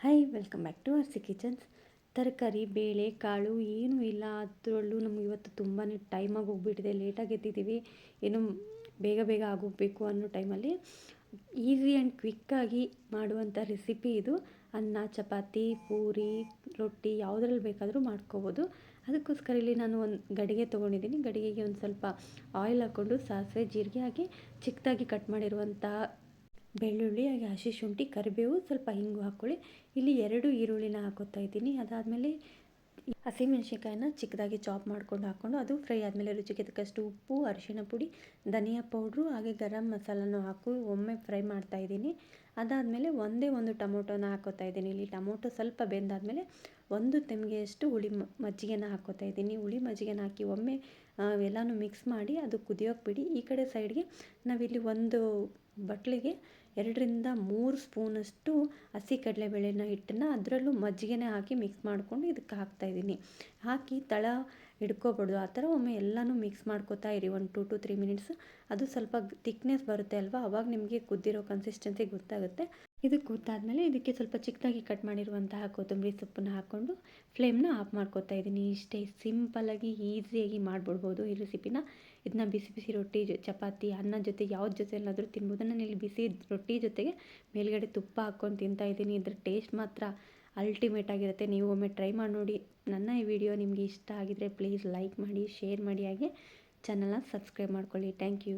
Hi welcome back to C kitchens ತರಕಾರಿ, ಬೇಳೆ, ಕಾಳು ಏನೂ ಇಲ್ಲ. ಅದರಲ್ಲೂ ನಮ್ಗೆ ಇವತ್ತು ತುಂಬಾ ಟೈಮಾಗಿ ಹೋಗ್ಬಿಟ್ಟಿದೆ. ಲೇಟಾಗಿ ಎದ್ದಿದ್ದೀವಿ. ಏನು ಬೇಗ ಬೇಗ ಆಗೋಗಬೇಕು ಅನ್ನೋ ಟೈಮಲ್ಲಿ ಈಸಿ ಆ್ಯಂಡ್ ಕ್ವಿಕ್ಕಾಗಿ ಮಾಡುವಂಥ ರೆಸಿಪಿ ಇದು. ಅನ್ನ, ಚಪಾತಿ, ಪೂರಿ, ರೊಟ್ಟಿ ಯಾವುದ್ರಲ್ಲಿ ಬೇಕಾದರೂ ಮಾಡ್ಕೋಬೋದು. ಅದಕ್ಕೋಸ್ಕರ ಇಲ್ಲಿ ನಾನು ಒಂದು ಗಡಿಗೆ ತೊಗೊಂಡಿದ್ದೀನಿ. ಗಡಿಗೆಗೆ ಒಂದು ಸ್ವಲ್ಪ ಆಯಿಲ್ ಹಾಕ್ಕೊಂಡು ಸಾಸಿವೆ, ಜೀರಿಗೆ ಹಾಕಿ ಚಿಕ್ಕದಾಗಿ ಕಟ್ ಮಾಡಿರುವಂತಹ ಬೆಳ್ಳುಳ್ಳಿ, ಹಾಗೆ ಹಸಿ ಶುಂಠಿ, ಕರಿಬೇವು ಸ್ವಲ್ಪ ಹಿಂಗು ಹಾಕ್ಕೊಳ್ಳಿ. ಇಲ್ಲಿ ಎರಡು ಈರುಳ್ಳಿನ ಹಾಕೋತಾ ಇದ್ದೀನಿ. ಅದಾದಮೇಲೆ ಹಸಿಮೆಣ್ಸಿನ್ಕಾಯಿನ ಚಿಕ್ಕದಾಗಿ ಚಾಪ್ ಮಾಡ್ಕೊಂಡು ಹಾಕ್ಕೊಂಡು ಅದು ಫ್ರೈ ಆದಮೇಲೆ ರುಚಿಗೆ ತಕ್ಕಷ್ಟು ಉಪ್ಪು ಅರಿಶಿನ ಪುಡಿ, ಧನಿಯಾ ಪೌಡ್ರು, ಹಾಗೆ ಗರಂ ಮಸಾಲನೂ ಹಾಕಿ ಒಮ್ಮೆ ಫ್ರೈ ಮಾಡ್ತಾ ಇದ್ದೀನಿ. ಅದಾದಮೇಲೆ ಒಂದೇ ಒಂದು ಟೊಮೊಟೊನ ಹಾಕೋತಾ ಇದ್ದೀನಿ. ಇಲ್ಲಿ ಟೊಮೊಟೊ ಸ್ವಲ್ಪ ಬೆಂದಾದಮೇಲೆ ಒಂದು ತೆಮ್ಗೆಯಷ್ಟು ಹುಳಿ ಮಜ್ಜಿಗೆನ ಹಾಕೋತಾ ಇದ್ದೀನಿ. ಹುಳಿ ಮಜ್ಜಿಗೆನ ಹಾಕಿ ಒಮ್ಮೆ ಎಲ್ಲನೂ ಮಿಕ್ಸ್ ಮಾಡಿ ಅದು ಕುದಿಯೋಕೆ ಬಿಡಿ. ಈ ಕಡೆ ಸೈಡ್ಗೆ ನಾವಿಲ್ಲಿ ಒಂದು ಬಟ್ಲಿಗೆ ಎರಡರಿಂದ ಮೂರು ಸ್ಪೂನಷ್ಟು ಹಸಿ ಕಡಲೆಬೇಳೆನ ಹಿಟ್ಟನ್ನು ಅದರಲ್ಲೂ ಮಜ್ಜಿಗೆನೇ ಹಾಕಿ ಮಿಕ್ಸ್ ಮಾಡಿಕೊಂಡು ಇದಕ್ಕೆ ಹಾಕ್ತಾಯಿದ್ದೀನಿ ಹಾಕಿ ತಳ ಹಿಡ್ಕೋಬಾರ್ದು ಆ ಥರ ಒಮ್ಮೆ ಎಲ್ಲನೂ ಮಿಕ್ಸ್ ಮಾಡ್ಕೋತಾ ಇರಿ. ಒಂದು ಟು ಟು ತ್ರೀ ಮಿನಿಟ್ಸ್. ಅದು ಸ್ವಲ್ಪ ತಿಕ್ನೆಸ್ ಬರುತ್ತೆ ಅಲ್ವಾ? ಅವಾಗ ನಿಮಗೆ ಕುದ್ದಿರೋ ಕನ್ಸಿಸ್ಟೆನ್ಸಿ ಗೊತ್ತಾಗುತ್ತೆ. ಇದು ಕೂತಾದಮೇಲೆ ಇದಕ್ಕೆ ಸ್ವಲ್ಪ ಚಿಕ್ಕದಾಗಿ ಕಟ್ ಮಾಡಿರುವಂತಹ ಕೊತ್ತಂಬರಿ ಸೊಪ್ಪನ್ನು ಹಾಕ್ಕೊಂಡು ಫ್ಲೇಮ್ನ ಆಫ್ ಮಾಡ್ಕೊತಾ ಇದ್ದೀನಿ. ಇಷ್ಟೇ ಸಿಂಪಲ್ಲಾಗಿ ಈಸಿಯಾಗಿ ಮಾಡಿಬಿಡ್ಬೋದು ಈ ರೆಸಿಪಿನ ಇದನ್ನ ಬಿಸಿ ಬಿಸಿ ರೊಟ್ಟಿ ಚಪಾತಿ, ಅನ್ನ ಜೊತೆ, ಯಾವ್ದು ಜೊತೆ ಎಲ್ಲಾದರೂ ತಿನ್ಬೋದು ನಾನು ಇಲ್ಲಿ ಬಿಸಿ ರೊಟ್ಟಿ ಜೊತೆಗೆ ಮೇಲ್ಗಡೆ ತುಪ್ಪ ಹಾಕ್ಕೊಂಡು ತಿಂತಾ ಇದ್ದೀನಿ. ಇದ್ರ ಟೇಸ್ಟ್ ಮಾತ್ರ ಅಲ್ಟಿಮೇಟ್ ಆಗಿರುತ್ತೆ. ನೀವು ಒಮ್ಮೆ ಟ್ರೈ ಮಾಡಿ ನೋಡಿ. ನನ್ನ ಈ ವಿಡಿಯೋ ನಿಮಗೆ ಇಷ್ಟ ಆಗಿದ್ರೆ ಪ್ಲೀಸ್ ಲೈಕ್ ಮಾಡಿ ಶೇರ್ ಮಾಡಿ. ಹಾಗೆ ಚಾನಲ್ನ ಸಬ್ಸ್ಕ್ರೈಬ್ ಮಾಡ್ಕೊಳ್ಳಿ. Thank you